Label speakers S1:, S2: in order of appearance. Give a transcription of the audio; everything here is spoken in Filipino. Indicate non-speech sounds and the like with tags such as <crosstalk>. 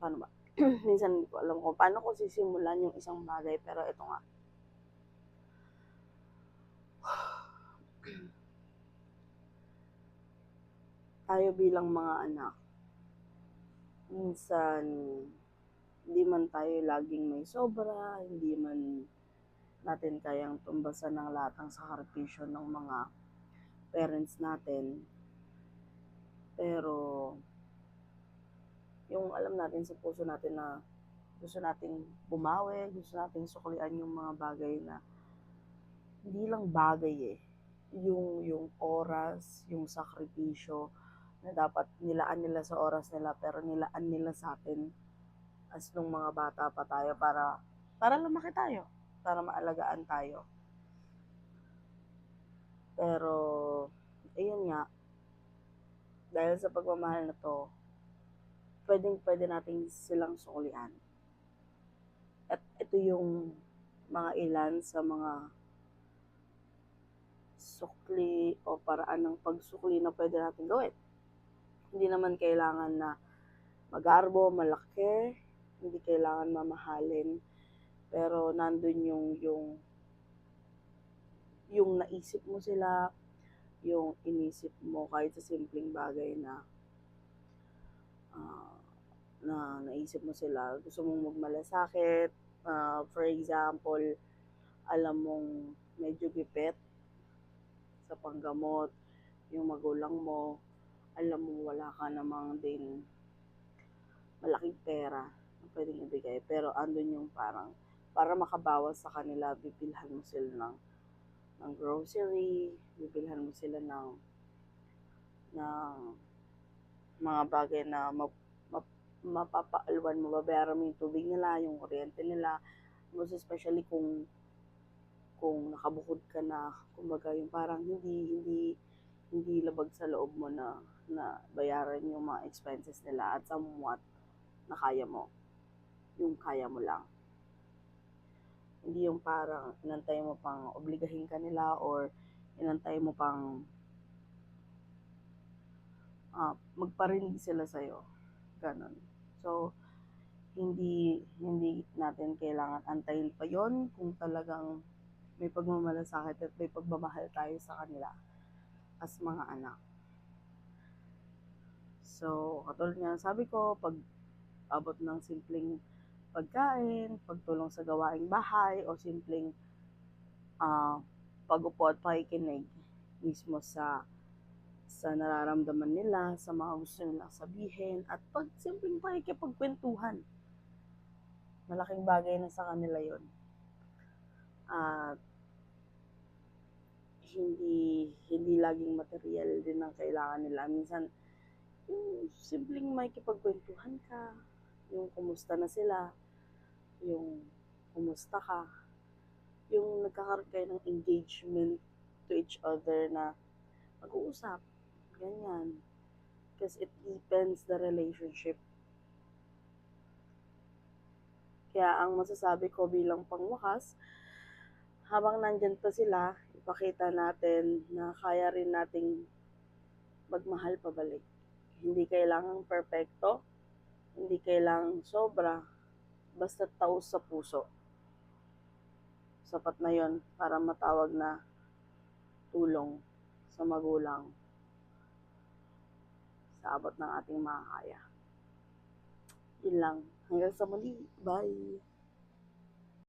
S1: paano ba? <clears throat> Minsan hindi ko alam kung paano ko sisimulan yung isang bagay, pero ito nga. <sighs> Tayo bilang mga anak, minsan hindi man tayo laging may sobra, hindi man natin kayang tumbasan ng lahat ng sakripisyo ng mga parents natin. Pero, yung alam natin sa puso natin na gusto nating bumawi, gusto nating suklian yung mga bagay na hindi lang bagay eh. Yung, yung oras, yung sakripisyo na dapat nilaan nila sa oras nila pero nilaan nila sa atin as nung mga bata pa tayo para para lumaki tayo, para maalagaan tayo. Pero, ayun nga, dahil sa pagmamahal na to, pwedeng pwede nating silang suklian. At ito yung mga ilan sa mga sukli o paraan ng pagsukli na pwede natin gawin. Hindi naman kailangan na magarbo, malaki, hindi kailangan mamahalin, pero nandun yung yung yung naisip mo sila, yung inisip mo kahit sa simpleng bagay na ah, na naisip mo sila, gusto mong magmalasakit, ah, for example, alam mong medyo gipit sa panggamot, yung magulang mo, alam mo wala ka namang din malaking pera na pwedeng ibigay. Pero andun yung parang, para makabawas sa kanila, bibilhan mo sila ng, ng grocery, bibilhan mo sila ng, ng mga bagay na map, mapapaalwan mo, babayaran mo yung tubig nila, yung kuryente nila, most especially kung kung nakabukod ka na, kumbaga yung parang hindi, hindi, hindi labag sa loob mo na, na bayaran yung mga expenses nila at somewhat na kaya mo. Yung kaya mo lang. Hindi yung parang inantay mo pang obligahin ka nila or inantay mo pang ah, magparinig sila sa'yo. Ganon. So, hindi hindi natin kailangan antayin pa yon kung talagang may pagmamalasakit at may pagmamahal tayo sa kanila as mga anak. So, katulad nga ng sabi ko, pag abot ng simpleng pagkain, pagtulong sa gawaing bahay, o simpleng ah pag-upo at pakikinig mismo sa sa nararamdaman nila, sa mga gusto nilang sabihin, at pag simpleng pakikipagkwentuhan. Malaking bagay na sa kanila yon At hindi hindi laging material din ang kailangan nila. Minsan, yung simpleng makikipagkwentuhan ka, yung kumusta na sila, yung kumusta ka, yung nagkakaroon kayo ng engagement to each other na mag-uusap. Because it deepens the relationship. Kaya ang masasabi ko bilang pangwakas, habang nandyan pa sila, ipakita natin na kaya rin nating magmahal pabalik. Hindi kailangang perpekto, hindi kailangang sobra, basta taos sa puso. Sapat na yon para matawag na tulong sa magulang sa abot ng ating makakaya. Yun lang. Hanggang sa muli. Bye!